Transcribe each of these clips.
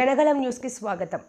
జనగలం న్యూస్కి స్వాగతం.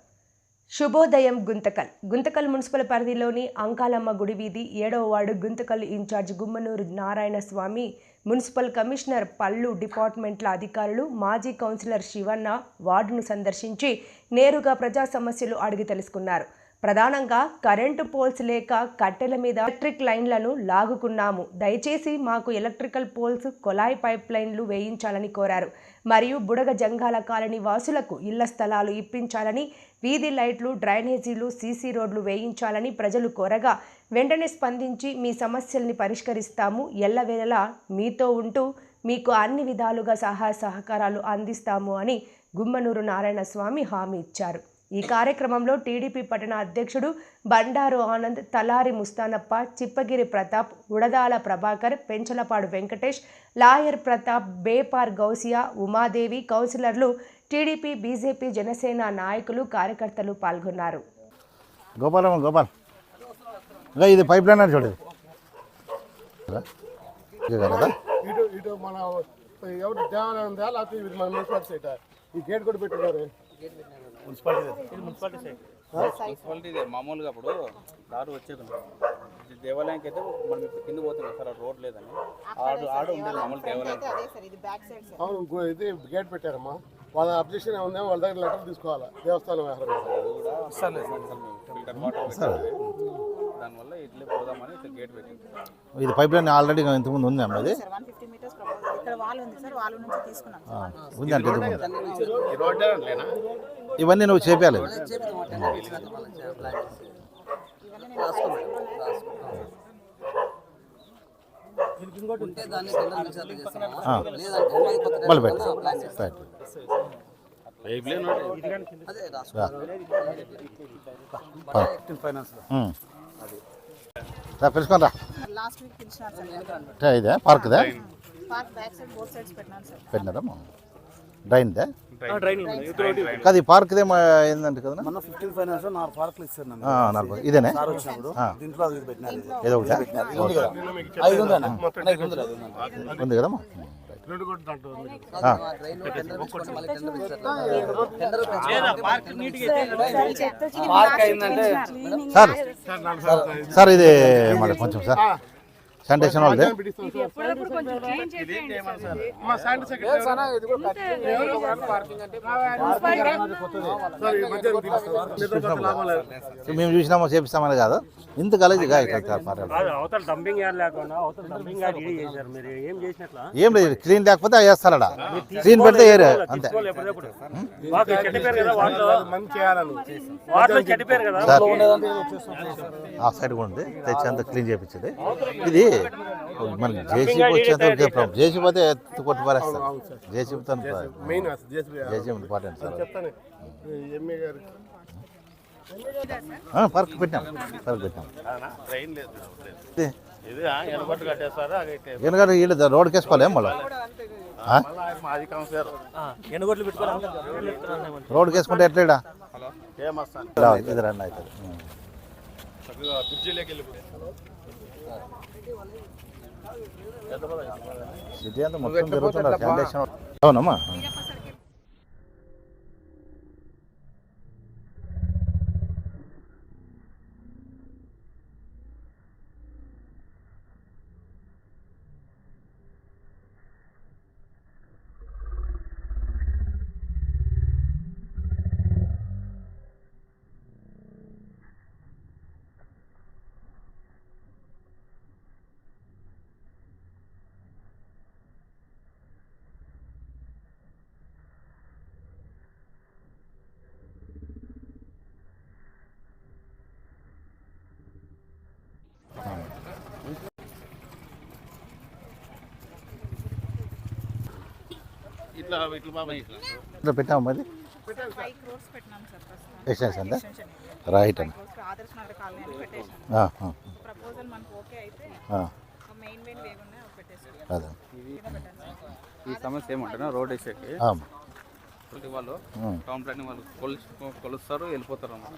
శుభోదయం గుంతకల్. గుంతకల్ మున్సిపల్ పరిధిలోని అంకాలమ్మ గుడి వీధి ఏడవ ward Guntakal incharge Gummanuru Narayana Swamy municipal commissioner పళ్ళు డిపార్ట్మెంట్ల అధికారులు మాజీ కౌన్సిలర్ శివన్న వార్డును సందర్శించి నేరుగా ప్రజా సమస్యలు అడిగి తెలుసుకున్నారు. ప్రధానంగా కరెంటు పోల్స్ లేక కట్టెల మీద ఎలక్ట్రిక్ లైన్లను లాగుకున్నాము. దయచేసి మాకు ఎలక్ట్రికల్ పోల్స్ కొలాయి పైప్ లైన్లు వేయించాలని కోరారు. మరియు బుడగ జంగాల కాలనీ వాసులకు ఇళ్ళ స్థలాలు ఇప్పించాలని వీధి లైట్లు డ్రైనేజీలు సీసీ రోడ్లు వేయించాలని ప్రజలు కోరగా వెంటనే స్పందించి మీ సమస్యల్ని పరిష్కరిస్తాము. ఎల్లవేళలా మీతో ఉంటూ మీకు అన్ని విధాలుగా సహాయ సహకారాలు అందిస్తాము అని గుమ్మనూరు నారాయణ స్వామి హామీ ఇచ్చారు. ఈ కార్యక్రమంలో టీడీపీ పట్టణ అధ్యక్షుడు బండారు ఆనంద్ తలారి ముస్తానప్ప చిప్పగిరి ప్రతాప్ ఉడదాల ప్రభాకర్ పెంచలపాడు వెంకటేష్ లాయర్ ప్రతాప్ బేపార్ గౌసియా ఉమాదేవి కౌన్సిలర్లు టీడీపీ బీజేపీ జనసేన నాయకులు కార్యకర్తలు పాల్గొన్నారు. గోపాలమ్మ గోపాల్. ఇంకా ఇది పైప్ లైన్ అని చూడదు ఇది కదా? ఇటు ఇటు మన ఎవరు దేవాలయం ఉందా లేకపోతే ఇది మన మున్సిపాలిటీ సైట్. ఈ గేట్ కూడా పెట్టినారు మున్సిపాలిటీ మామూలుగా అప్పుడు దారు వచ్చేది దేవాలయానికి అయితే మనం ఇప్పుడు కింద పోతుంది సార్ రోడ్ లేదని. ఆడు ఆడ ఉండేది మామూలు దేవాలయం. అదే సార్ ఇది బ్యాక్ సైడ్ సార్. అవును గు- ఇది గేట్ పెట్టారమ్మా. వాళ్ళ అబ్జెక్షన్ ఏముందేమో వాళ్ళ దగ్గర లెటర్ తీసుకోవాలి? దేవస్థానం దానివల్ల ఇట్లే పోదామని గేట్ పెట్టింది ఇది పైప్ లైన్ ఆల్రెడీ ఇంతకుముందు ఉంది అమ్మ ఇక్కడ వాల్ ఉంది సార్ వాల్ నుంచి తీసుకున్నాం సార్. ఉంది అంటే ఇంతకుముందు ఈ రోడ్డే లేనా ఇవన్నీ నువ్వు చేపాలి ఆ. మళ్ళీ పెట్టు. రైట్ ఉమ్. రా. పిలుచుకొని రా. లాస్ట్ వీక్ పిలిచినారు సార్. అంటే ఇదే పార్క్దే park back side both sides పెట్టినాను సార్ పెట్టినారా డ్రైన్దే కాదు ఈ పార్క్దే మా ఏందంటే కదా ఫిఫ్టీన్ ఫైనాన్స్ నాలుగు పార్కులు ఇదేనే. దీంట్లో ఇది. ఏదో ఒకటి ఉందా ఇది ఇది కదమ్మా. పార్క్ సార్ సార్ ఇది మరి కొంచెం సార్ శానిటేషన్ వాళ్ళది మేము చూసినామో చేపిస్తామని కాదు. ఇంత గలీజ్గా ఇక్కడ ఏం చేసినట్లా? ఏం లేదు క్లీన్ లేకపోతే అవి వేస్తారడా క్లీన్ పెడితే ఏరే అంతే. ఆ సైడ్ కూడా ఉంది. తెచ్చి అంతా క్లీన్ చేయించేది ఇది మనకి జేసీబీ వచ్చేంత ప్రాబ్లం జేసీబీ అయితే ఎత్తి కొట్టి పారేస్తారు జేసీబీతో మెయిన్ జేసీబీ ఇంపార్టెంట్ సార్. చెప్తాను. ఎంఏ గారికి. ఆ, పార్క్ పెట్టాం పార్క్ పెట్టాం ఎందుకంటే వీళ్ళు రోడ్కి వేసుకోవాలి ఏం మళ్ళీ? మాది కౌన్సిలర్. ఎనుగొట్లు పెట్టుకోవాలి రోడ్కి వేసుకుంటే ఎట్లా ఈడ? ఫేమస్ ఇలా ఇది రన్ అవుతుంది ఉం. చక్కగా బ్రిడ్జిలోకి వెళ్ళిపోయి సిటీ అంతా మొత్తం జరుగుతున్నారు ఇట్లా పెట్టాము మరి? రైట్ అండి క్రోర్స్ ఆదర్శ నగర్ కాలనీ అని పెట్టేసాం ఆ, ఆ, ప్రపోజల్ మనకు ఓకే అయితే ఆ, మెయిన్ మెయిన్ వేగున్నాయి అవి పెట్టేసాం అదే. ఈ సమస్య ఏమంటారా రోడ్ వేసేకి వాళ్ళు ఉం. టౌన్ ప్లానింగ్ వాళ్ళు కొలుసు కొలుస్తారు వెళ్ళిపోతారు అన్నమాట.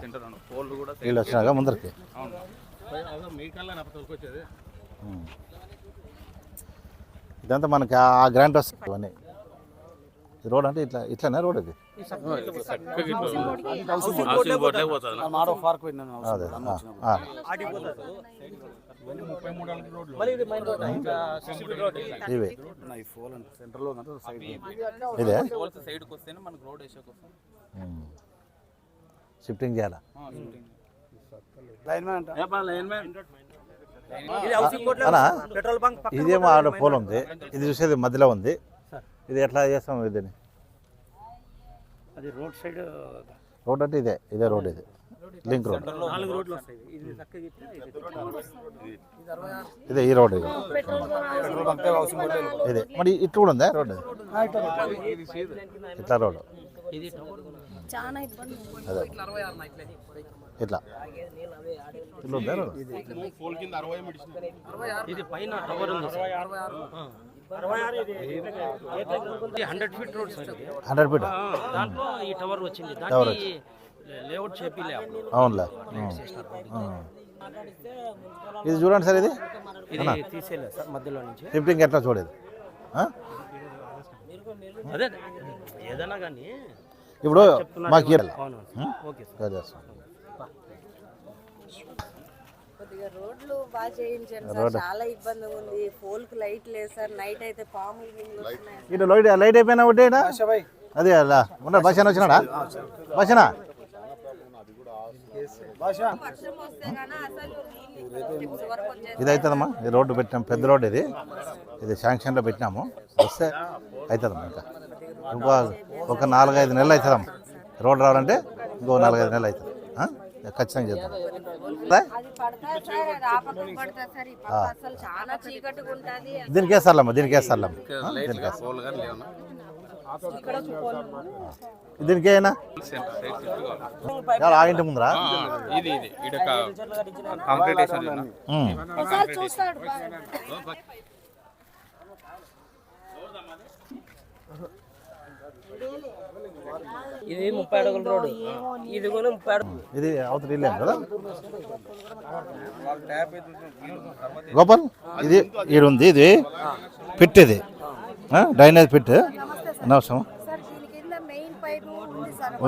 సెంటర్ కూడా వీళ్ళు వచ్చినాక ముందరికి. అవును. మీ కల్లా. ఇదంతా మనకి ఆ గ్రాంట్ వస్తుంది రోడ్ అంటే ఇట్లా ఇట్లానే రోడ్ అదే. ఇవి. ఇదే. షిఫ్టింగ్ చేయాలా? ఇదేమో ఆడ పోల్ ఉంది. ఇది చూసేది మధ్యలో ఉంది. ఇది ఎట్లా చేస్తాం ఇదని అది రోడ్ సైడ్ రోడ్ అంటే ఇదే ఇదే రోడ్ ఇది. లింక్ రోడ్ నాలుగు రోడ్లు వస్తాయి. ఇది చక్కగా ఇట్లా, ఇది ఇట్లా. ఇదే ఈ రోడ్ ఇది. ఇదే. మరి ఇట్లా కూడా ఉందా రోడ్? ఇట్లా రోడ్. ఇది చాలా ఇబ్బంది. అదే. ఇట్లా. ఇది పైన టవర్ ఉంది hundred feet road. Hundred feet? దాంట్లో ఈ టవర్ వచ్చింది. టవర్ లేఅవుట్ చేపిలే అప్పుడు అవునులే. ఇది చూడండి సార్ ఇది. ఇది తీసేయలేదు సార్ మధ్యలో నుంచి. షిఫ్టింగ్ ఎట్లా చూడేది? అదే ఏదైనా కానీ ఇప్పుడు మాకు? ఓకే సార్ అదే చేస్తాం. కొద్దిగా రోడ్లు బాగా చేయించండి సార్. చాలా ఇబ్బందిగా ఉంది. పోల్కి లైట్ లేదు సార్. నైట్ అయితే పాములు గిన్నెలు వస్తున్నాయి. ఇటు లైట్ లైట్ అయిపోయినా ఒకటి? అదే అలా. ఉన్నాడు వచ్చినాడా? భాషన? ఇది అవుతుందమ్మా ఈ రోడ్డు పెట్టినాం. పెద్ద రోడ్డు ఇది. ఇది శాంక్షన్లో పెట్టినాము. వస్తే అవుతుందమ్మా ఇంకా. ఇంకో ఒక నాలుగైదు నెలలు అవుతుందమ్మా రోడ్డు రావాలంటే ఇంకో నాలుగైదు నెలలు అవుతుంది ఆ? ఖచ్చితంగా చేద్దాం. అదే? అది పడతా సార్ అది ఆ పక్కకు పడతా సార్ ఈ పక్క అసలు చాలా చీకటిగా ఉంటది. దీనికి వేస్తారమ్మా దీనికి వేస్తారమ్మా ఆ? దీనికి దీనికి అయినా ఆ ఇంటి ముందరా? ఇది ఇది ఇది కాంక్రీట్ వేసాను ఉమ్. ఒకసారి చూస్తాడు ఇది ముప్పై అడుగుల రోడ్డు. ఇది కూడా ముప్పై అడుగులు ఇది అవతల ఇల్లేం కదా? గోపాల్ ఇది ఈడ ఉంది ఇది పిట్ ఇది. ఆ? Drainage pit. అనవసరం. సార్ దీని కింద మెయిన్ పైపు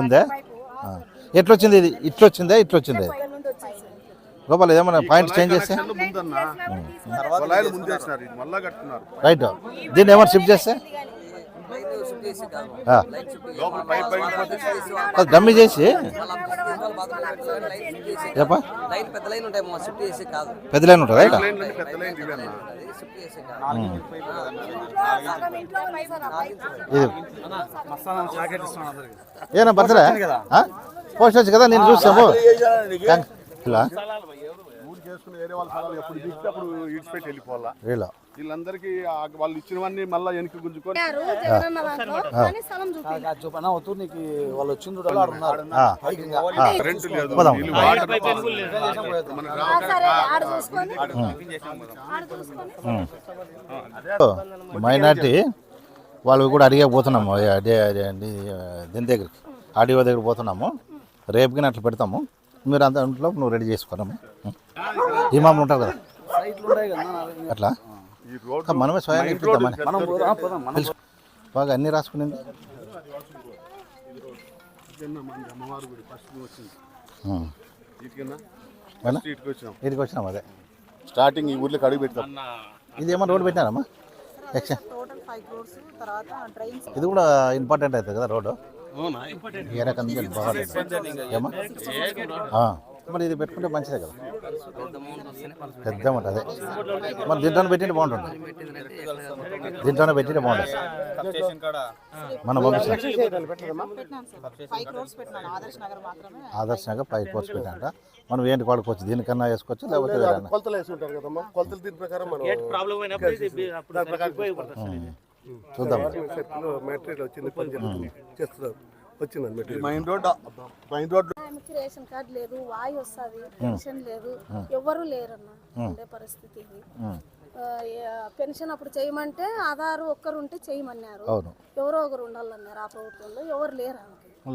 ఉంది. ఎట్లొచ్చింది ఇది? ఇట్లొచ్చిందా? ఇట్లొచ్చింది? గోపాల్ ఏమన్నా పాయింట్ చేంజ్ చేస్తే? రైట్. దీన్ని ఏమన్నా షిఫ్ట్ చేస్తే? డమ్మీ చేసి? చెప్పా? లైన్ పెద్ద లైన్ ఉంటాయి మా షిఫ్ట్ చేసి కాదు. పెద్ద లైన్ ఉంటుంది. ఇది. ఏనా బర్త్డే? పోస్ట్ వచ్చి కదా నేను చూసాము ఇలా వాళ్ళ. వీళ్ళందరికీ వాళ్ళు ఇచ్చినవన్నీ మళ్ళీ వెనక్కి గుంజుకొని అన్నారు జగనన్న దాంట్లో కానీ స్థలం చూపి. చూపనా అవుతూ నీకు వాళ్ళు ఇంకా. కరెంటు లేదు. మైనార్టీ వాళ్ళు కూడా అడిగే పోతున్నాము. అదే అదే అండి దీని దగ్గరికి. ఆడియో దగ్గర పోతున్నాము. రేపుకి అట్లా పెడతాము. మీరు అంత ఇంట్లో నువ్వు రెడీ ఉంటారు కదా. సైట్లు ఉన్నాయి కదా అట్లా? ఈ మనమే తెలుసు. బాగా అన్నీ రాసుకునింది. ఇటుకు వచ్చినాం. ఇదికి వచ్చినాం అదే స్టార్టింగ్ ఈ ఊర్లోకి అడుగు పెడతాం. ఇది ఏమన్నా రోడ్డు పెట్టినారమ్మా ఇది కూడా ఇంపార్టెంట్ అవుతుంది కదా రోడ్డు? ఏ ఏమా. మరి ఇది పెట్టుకుంటే మంచిదే కదా? పెద్ద అమౌంట్ అదే. మరి దీంట్లోనే పెట్టింటే బాగుంటుంది. దీంట్లోనే పెట్టింటే బాగుంటుంది. స్టేషన్ కాడ మనం పంపించాం పెట్టినాను సార్ ఫైవ్ క్రోర్స్ పెట్టినాను ఆదర్శ్ నగర్ పై కోర్స్ పెట్టాక మనం ఏంటి వాడుకోవచ్చు దీనికన్నా వేసుకోవచ్చు లేకపోతే. చూద్దాం. మెటీరియల్ వచ్చింది పని జరుగుతుంది. చేస్తున్నారు. వచ్చిందండి material main road main road ఆమెకి రేషన్ కార్డు లేదు వాయి వస్తుంది పెన్షన్ లేదు ఎవరు లేరన్న ఉండే పరిస్థితి. ఇది పెన్షన్ అప్పుడు చేయమంటే ఆధార్ ఒక్కరు ఉంటే చేయమన్నారు ఎవరో ఒకరు ఉండాలన్నారు ఆ ప్రభుత్వంలో ఎవరు లేరు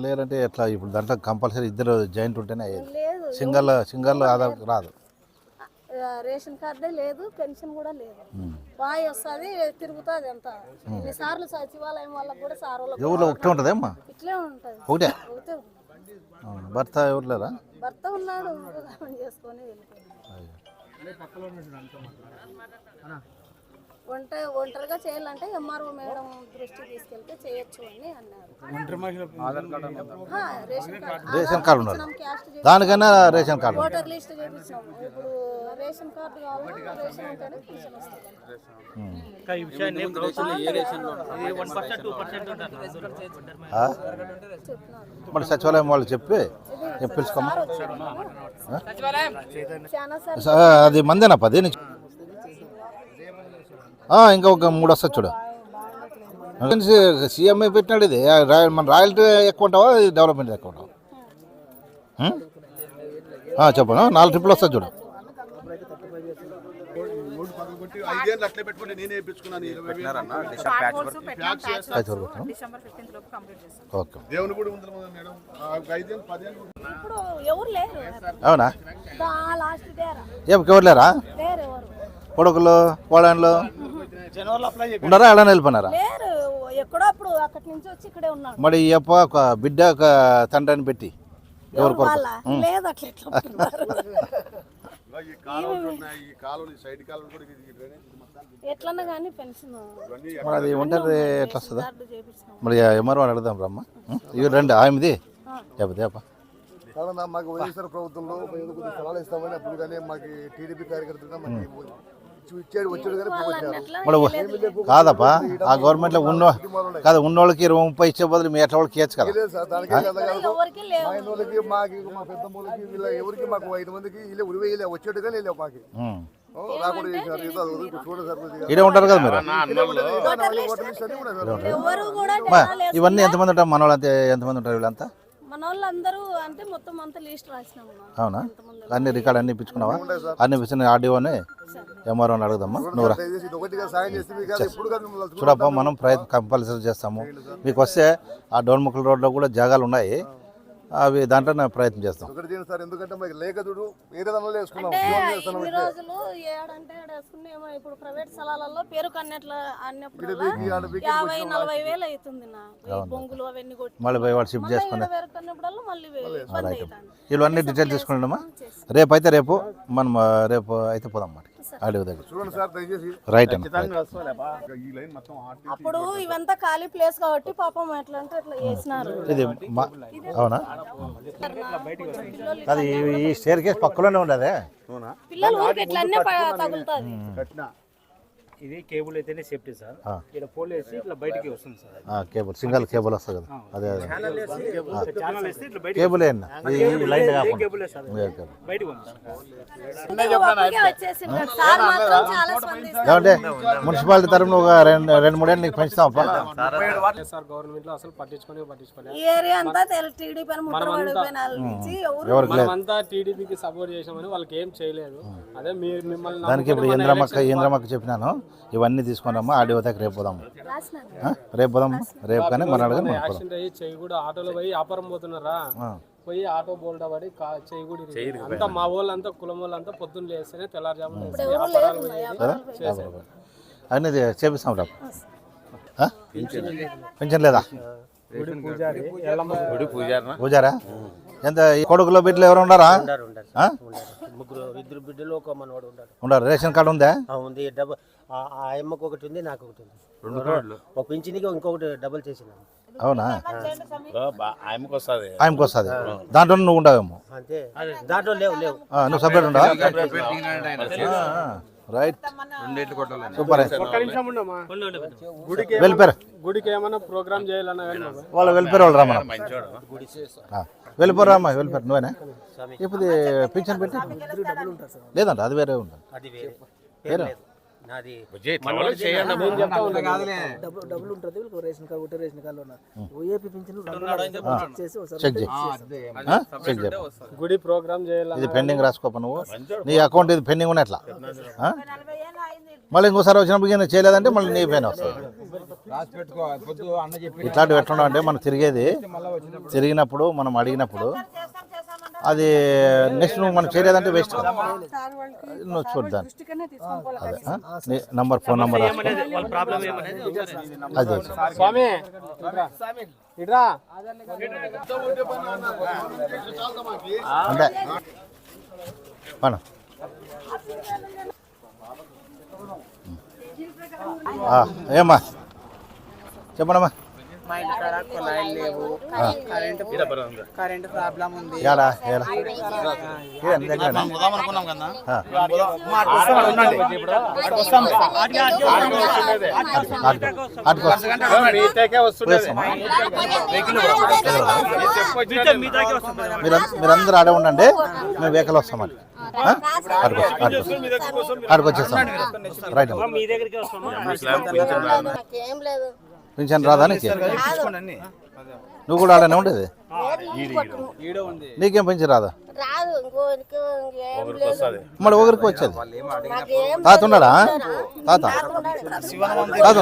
లేదంటే ఎట్లా ఇప్పుడు దాంట్లో కంపల్సరీ ఇద్దరు జాయింట్ ఉంటేనే అయ్యేది. లేదు సింగల్ సింగల్ ఆధార్ రాదు. రేషన్ కార్డే లేదు పెన్షన్ కూడా లేదు. బాయ్ వస్తుంది తిరుగుతుంది అంతా. ఎన్నిసార్లు సచివాలయం వాళ్ళకి కూడా సార్ ఎవరిలో ఒకటే ఉంటుంది అమ్మా ఇట్లే ఉంటుంది. ఒకటే? ఒకటే భర్త ఎవరు లేరా భర్త ఉన్నాడు చేసుకొని వెళ్ళిపోయాడు వంట ఒంటరిగా చేయాలంటే ఎంఆర్ఓ మేడం దృష్టి తీసుకెళ్తే చేయొచ్చు అని అన్నారు. Ration card. దానికన్నా రేషన్ కార్డు. ఓటర్ లిస్ట్ ఇప్పుడు రేషన్ కార్డు రేషన్ వస్తుంది. సచివాలయం వాళ్ళు చెప్పి పిలుచుకోమా? అది మందేనా? పది నుంచి ఇంకా ఒక మూడు వస్తుంది చూడు. సీఎం పెట్టినాడు ఇది? రాయల్- మన రాయల్టీ ఎక్కువ ఉంటావా? డెవలప్మెంట్ ఎక్కువ ఉంటావా? చెప్పను? నాలుగు ట్రిప్పులు వస్తుంది చూడు. అవునా? ఎవరు లేరా? కొడుకులు కోడళ్ళు? ఉన్నారా? ఎలా వెళ్ళిపోయినారా? లేరు. ఎక్కడో అప్పుడు అక్కడి నుంచి వచ్చి ఇక్కడే ఉన్నాడు. మరి ఈ అప్ప ఒక బిడ్డ ఒక తండ్రిని పెట్టి ఎవరు కొడుకు? వాళ్ళ? లేదు అట్లా ఎట్లా ఒప్పుకున్నారు? ఈ కాలువలు ఉన్నాయి? ఈ కాలువలు ఈ సైడ్ కాలువలు కూడా ఇది- ఈ డ్రైనేజ్ ఇది మొత్తం ఎట్లన్నా కానీ పెన్షన్ ఇవన్నీ మరి అది ఎట్లా వస్తుందా? కార్డు చేపించినాం మరి ఎంఆర్ఓ అడుగుదాం రమ్మా? ఇవి రండి ఆమెది చెప్పదు చెప్ప కావున మాకు వైఎస్ఆర్ ప్రభుత్వంలో ఏదో కొద్ది స్థలాలు ఇస్తామని అప్పుడు కానీ మాకు టీడీపీ కార్యకర్తలు మాకు కాదప్పా ఆ గవర్నమెంట్లో ఉన్న కాదు ఉన్నోళ్ళకి ఇరవై ముప్పై ఇచ్చే బదులు మీ ఎట్లా వాళ్ళకి ఇవ్వచ్చు కదా. ఎవరికి మాకు మా పెద్దమ్మలకి వీళ్ళ ఎవరికి మాకు ఐదు మందికి వీళ్ళే ఉరివే వీళ్ళే వచ్చేట్టు కానీ లేవు మాకు. ఈడే ఉంటారు కదా మీరు? ఇవన్నీ ఎంతమంది ఉంటారు? మన వాళ్ళు అంతే ఎంతమంది ఉంటారు వీళ్ళంతా? మన వాళ్ళందరూ అంటే మొత్తం అంతా లిస్ట్ రాసినాము. అవునా? అన్ని రికార్డ్ అన్ని ఇప్పించుకున్నావా? అన్ని ఇప్పించిన ఆర్డీఓని ఎంఆర్ఓని అడుగుదామా? నువ్వు రా దయచేసి ఇది ఒకటిగా సాయం చేస్తే మీకు కాదు ఎప్పుడు కాదు మిమ్మల్ని చూడండి. చూడప్ప మనం ప్రయత్నం కంపల్సరీ చేస్తాము. మీకు వస్తే ఆ డోన్ముక్కల రోడ్లో కూడా జాగాలు ఉన్నాయి. అవి దాంట్లో ప్రయత్నం చేస్తాం. ఒకటి చేయండి సార్ ఎందుకంటే మాకు లేక చూడు వేరే దానిలో వేసుకున్నాం. ఇట్లా. రోజులు ఏడంటే ఇప్పుడు ప్రైవేట్ స్థలాలలో పేరు కన్నెట్ల అన్నప్పుడు యాభై నలభై వేలు అవుతుంది నా. ఈ బొంగులు అవన్నీ కొట్టి మళ్ళీ పోయి వాడు షిఫ్ట్ మళ్ళీ వేరు కన్నప్పుడల్లా మళ్ళీ వే- బంద్ అవుతాను. ఇవన్నీ డీటెయిల్స్ తీసుకున్నామా రేపు అయితే రేపు మనం రేపు అయితే పోదాం మాట చూడండి సార్ దయచేసి. రైట్ అప్పుడు ఇవంతా ఖాళీ ప్లేస్ కాబట్టి పాపం ఎట్లా అంటే అట్లా చేసినారు. ఇది మా అవునా? అది ఈ- స్టేర్ కేస్ పక్కలోనే ఉండదే? పిల్లలు ఊరికి ఎట్లా అన్నీ తగులుతుంది. ఇది కేబుల్ అయితేనే సేఫ్టీ సార్. ఇక్కడ పోల్ వేసి ఇట్లా బయటికి వస్తుంది సార్. ఆ, కేబుల్. సింగల్ కేబుల్ వస్తుంది కదా. అదే అదే. ఛానల్ వేస్తే ఇట్లా బయటికి కేబుల్ ఏంటి ఈ లైన్ కాకుండా. కేబులే సార్. బయటికి ఏమంటే మున్సిపాలిటీ తరఫున ఒక రెండు రెండు మూడేళ్ళు నీకు పెంచుతామప్పా సార్ గవర్నమెంట్లో అసలు పట్టించుకొని పట్టించుకొని ఈ ఏరియా అంతా టీడీపీ ఎవరికి అంతా టీడీపీకి సపోర్ట్ చేసామని వాళ్ళకి ఏం చేయలేదు. అదే మీరు మిమ్మల్ని దానికి ఇప్పుడు ఇంద్రమ్మక్క ఇంద్రమ్మక్క చెప్పినాను. ఇవన్నీ తీసుకొని రమ్మా ఆడియో దగ్గర రేపు పోదాం రాసినారు ఆ? రేపు పోదాం రేపు కానీ మన అడగని పోయి వ్యాపారం పోతున్నారా? ఆ. పోయి ఆటో బోల్డా పడి కూడా. అంతా మా వాళ్ళంతా కులం వాళ్ళంతా పొద్దున్న లేస్తేనే తెల్లారుజామున చేపిస్తాం ఆ? పెన్షన్ లేదా? పూజారి? ఎంత ఈ కొడుకులో బిడ్డలు ఎవరు ఉన్నారా? ముగ్గురు ఇద్దరు బిడ్డలు ఒక మనవాడు ఉన్నాడు. ఉండరు. రేషన్ కార్డు ఉందా? ఉంది. ఆ ఆ అమ్మకు ఒకటి ఉంది నాకు ఒకటి ఉంది రెండు ఒక పింఛనికి ఇంకొకటి డబుల్ చేసినాను అవునా? ఆయనకు వస్తుంది ఆయనకు వస్తుంది దాంట్లో నువ్వు ఉండవేమో. అంతే. దాంట్లో లేవు లేవు. ఆ, నువ్వు సపరేట్ ఉండవా? రైట్. సూపర్. ఒక్క నిమిషం ఉండమ్మా. గుడికి వెళ్ళిపోయారు గుడికి ఏమైనా ప్రోగ్రామ్ చేయాలన్నా. వాళ్ళు వెళ్ళిపోయారు వాళ్ళు వెళ్ళిపోరు అమ్మా వెళ్ళిపోయారు నువ్వేనా? ఇప్పుడు పింఛన్ పెట్టి లేదంట అది వేరే ఉంటుంది. అది వేరే. వేరే. లేదు. నాది డబ్బులు ఉంటుంది రేషన్ కార్డు ఒకటే రేషన్ కార్డు ఓఏపీ పింఛన్ గుడి ప్రోగ్రామ్ ఇది పెండింగ్ రాసుకోప నువ్వు? నీ అకౌంట్ ఇది పెండింగ్ ఉన్నట్లా? ఆ? మళ్ళీ ఇంకోసారి వచ్చినప్పుడు చేయలేదంటే మళ్ళీ నీ పైన వస్తుంది. ఇట్లాంటివి ఎట్లా అంటే మనం తిరిగేది తిరిగినప్పుడు మనం అడిగినప్పుడు అది నెక్స్ట్ నువ్వు మనం చేయలేదంటే వేస్ట్ నువ్వు చూద్దాం అదే ఆ? నీ నంబర్ ఫోన్ నంబర్ అది. స్వామి అంటే ఆ, ఏమ్మా? చెప్పండమ్మా. మా ఇంటి కాడ కుళాయిలు లేవు. కరెంట్ కరెంట్ ప్రాబ్లం ఉంది. మీరందరూ ఆడే ఉండండి. మేము వెహికల్ ఆడుకో ఆడుకొచ్చేస్తాం రైట్. నాకేం లేదు. పింఛన్ రాదా నీకు? నువ్వు కూడా ఆడనే ఉండేది? నీకేం పెంచి రాదా? మళ్ళీ ఒకరికి వచ్చేది? తాత ఉన్నాడా? తాత తాత.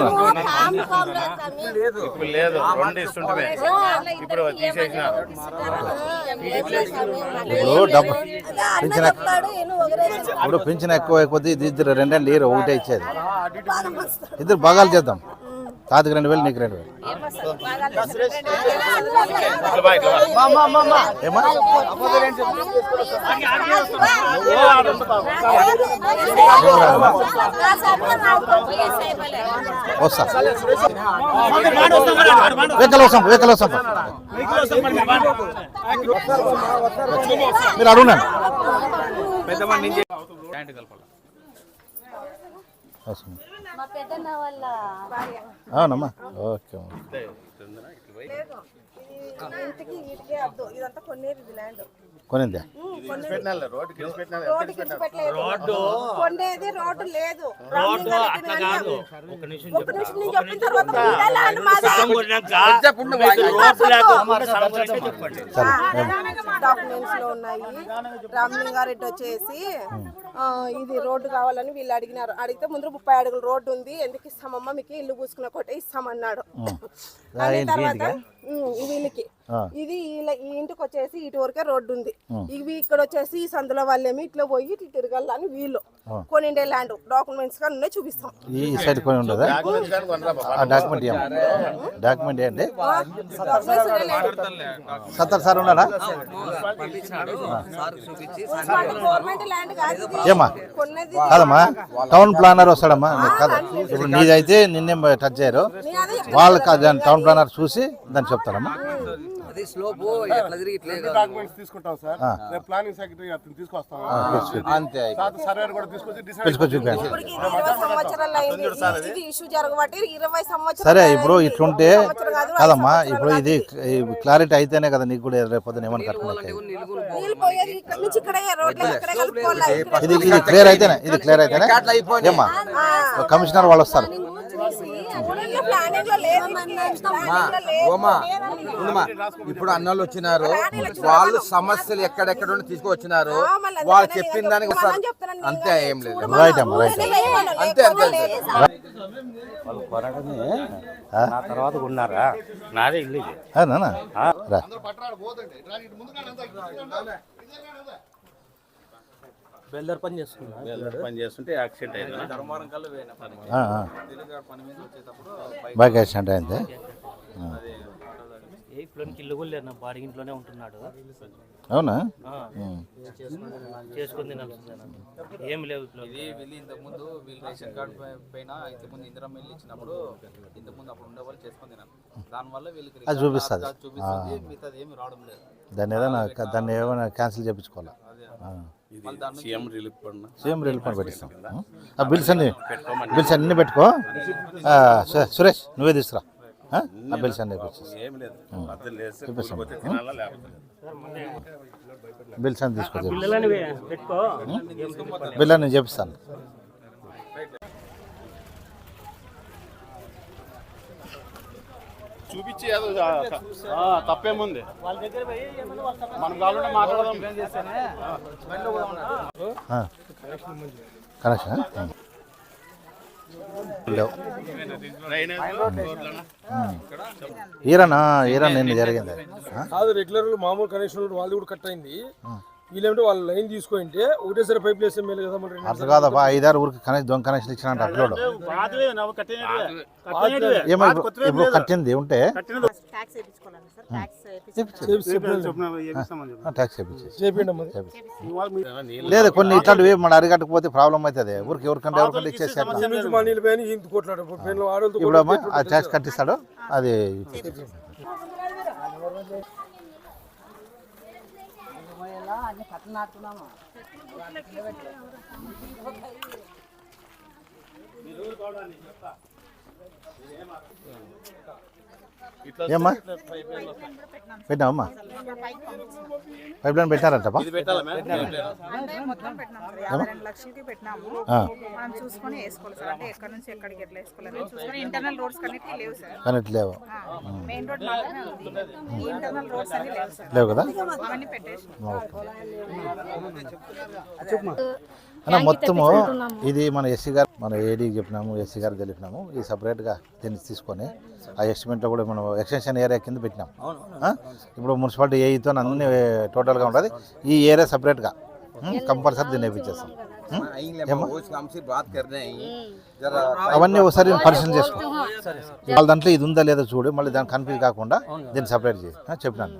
ఇప్పుడు లేదు. రెండు ఇస్తుంటే ఇప్పుడు తీసేసినారు ఇప్పుడు డబ్బు పింఛన్ ఇప్పుడు పింఛన్ ఎక్కువ కొద్ది ఇది ఇద్దరు రెండండి ఇరు ఒకటే ఇచ్చేది. ఇద్దరు భాగాలు చేద్దాం. తాతకి రెండు వేలు నీకు రెండు వేలు. ఏమా వస్తా. వెహికల్ వస్తాం వెహికల్ వస్తాం. మీరు అడుగునండి ప్యాంట్ అవునమ్మా. ఓకే. ఇంటికి ఇటుకే అద్దు. ఇదంతా కొన్నేది ల్యాండ్ కొనిందా? రోడ్డు. కింద పెట్టలేదు కొండేది రోడ్డు లేదు రోడ్డు అట్లా కాదు. ఒక నిమిషం నేను చెప్పిన తర్వాత మీదే ల్యాండ్ మాదే. సరే డాక్యుమెంట్స్లో ఉన్నాయి. రామలింగారెడ్డి వచ్చేసి ఆ, ఇది రోడ్డు కావాలని వీళ్ళు అడిగినారు. అడిగితే ముందు ముప్పై అడుగుల రోడ్డు ఉంది. ఎందుకు ఇస్తామమ్మా? మీకు ఇల్లు పూసుకున్న కొట్టే ఇస్తామన్నాడు. తర్వాత వీళ్ళకి. ఇది ఈ ఇంటికి వచ్చేసి ఇటు వరకే రోడ్డు ఉంది. ఇవి ఇక్కడ వచ్చేసి ఈ సందులో వాళ్ళేమి ఇట్లా పోయి ఇట్లా తిరగాలని వీళ్ళు. కొనిండే ల్యాండ్ డాక్యుమెంట్స్ ఉన్నాయి చూపిస్తాం. ఈ సైడ్ కొని ఉండదా? డాక్యుమెంట్ డాక్యుమెంట్ ఏంటి. సత్తర్ సార్. ఏమా కాదమ్మా? టౌన్ ప్లానర్ వస్తాడమ్మా. కాదు. ఇప్పుడు నీదైతే నిన్నేం టచ్ చేయరు. వాళ్ళకి టౌన్ ప్లానర్ చూసి దాన్ని చెప్తారమ్మా. అది స్లోపు ఎట్లా తిరిగి ఇట్లే కాదు. డాక్యుమెంట్స్ తీసుకుంటాం సార్? రేపు ప్లానింగ్ సెక్రటరీ అతను తీసుకొస్తాం అంతే తర్వాత సర్వేర్ కూడా తీసుకొచ్చి డిసైడ్ పిలుచుకొని చూపించండి ఇప్పటికి ఇరవై సంవత్సరాలు అయింది. ఇది ఇష్యూ జరగబట్టి ఇరవై సంవత్సరాలు సరే ఇప్పుడు. ఇట్లుంటే కాదమ్మా ఇప్పుడు ఇది క్లారిటీ అయితేనే కదా నీకు కూడా రేపు పొద్దున ఏమని ఇక్కడే ఇది ఇది క్లియర్ అయితేనే ఇది క్లియర్ అయితేనే? ఏమ్మా? కమిషనర్ వాళ్ళు వస్తారు. ఇప్పుడు అన్నోళ్ళు వచ్చినారు. వాళ్ళు సమస్యలు ఎక్కడెక్కడ నుండి తీసుకొచ్చినారు ఆ, మళ్ళీ అందుకనే వాళ్ళు చెప్పిన దానికి అంతే ఏం లేదు. రైట్ అమ్మా, రైట్. అంతే, అంతే. వాళ్ళు కొనడమే నా తర్వాత ఉన్నారా నాదే ఇల్లు ఇది నానా రా బెల్లర్ పని చేస్తున్నా. పని చేస్తుంటే యాక్సిడెంట్ అయింది. ధర్మవరం కల్లా పోయినా. పని మీద వచ్చేటప్పుడు బైక్ యాక్సిడెంట్ అయింది. ఇల్లు కూడా లేదు నా బాడీ ఇంట్లోనే ఉంటున్నాడు. అవునా? తినాల్సిందేనా ఏం లేవు ఇప్పుడు ఇది వీళ్ళు ఇంతకుముందు వీళ్ళు రేషన్ కార్డు పైన ఇంతకుముందు ఇందిరా మిల్లు ఇచ్చినప్పుడు ఇంతకుముందు అప్పుడు ఉండేవాళ్ళు చేసుకొని తినాను దానివల్ల వీళ్ళకి అది చూపిస్తది. చూపిస్తుంది. మిగతాది ఏమి రావడం లేదు. దాన్ని ఏదైనా దాన్ని ఏమైనా క్యాన్సిల్ చేయించుకోవాలా? సీఎం రిలీఫ్ పని పెట్టిస్తాం. ఆ బిల్స్ అన్ని బిల్స్ అన్ని పెట్టుకో. సురేష్ నువ్వే తీసుకురా. ఆ? బిల్స్ అన్ని. బిల్స్ అన్ని తీసుకో బిల్ అని నేను చూపించి ఏదో ఆ, తప్పేముంది మనం కావాలంటే మాట్లాడదాం కనెక్షన్ లేవు ఈరనా ఈరన్ నిన్న జరిగింది? కాదు రెగ్యులర్ మామూలు కనెక్షన్ వాళ్ళు కూడా కట్ అయింది వీళ్ళేమిటో వాళ్ళు లైన్ తీసుకుంటే ఒకటేసారి పైప్ వేస్తే మేలు కదా మరి అట్లా కాదబ్బా ఐదారు ఊరికి కనెక్షన్ దొంగ కనెక్షన్ ఇచ్చినట్టు అట్లోడు. ఏమో ఇప్పుడు ఇప్పుడు కట్టింది ఉంటే ట్యాక్స్ ట్యాక్స్ ట్యాక్స్ లేదు కొన్ని ఇట్లాంటివి మన అరిగట్టకపోతే ప్రాబ్లం అవుతుంది. ఊరికి ఎవరికంటే ఎవరికంటే ఇచ్చేసి అట్లా. ఈ నుంచి మా నీళ్ళు అన్ని ఇంత కొట్లాడు చెప్తా. ఏమ్మా? పెట్టినావమ్మా పైప్ లైన్ రోడ్స్ కన్నిటికీ లేవు లేవు. మెయిన్ రోడ్ మాత్రమే ఉంది. ఈ ఇంటర్నల్ రోడ్స్ అన్ని లేవు సార్. లేవు కదా? అన్న మొత్తము ఇది మన ఎస్సీ గారు మన ఏడీ చెప్పినాము ఎస్సీ గారు తెలిపినాము. ఇది సపరేట్గా దీన్ని తీసుకొని ఆ ఎస్టిమేట్లో కూడా మనం ఎక్స్టెన్షన్ ఏరియా కింద పెట్టినాం. ఇప్పుడు మున్సిపాలిటీ ఏఈతో అన్ని టోటల్గా ఉంటుంది. ఈ ఏరియా సపరేట్గా కంపల్సరీ దీన్ని వేయించేస్తాం అవన్నీ ఒకసారి పరిశీలన చేసుకో. వాళ్ళ దాంట్లో ఇది ఉందా లేదో చూడు మళ్ళీ దాన్ని కన్ఫ్యూజ్ కాకుండా దీన్ని సపరేట్ చేసి చెప్పినాను.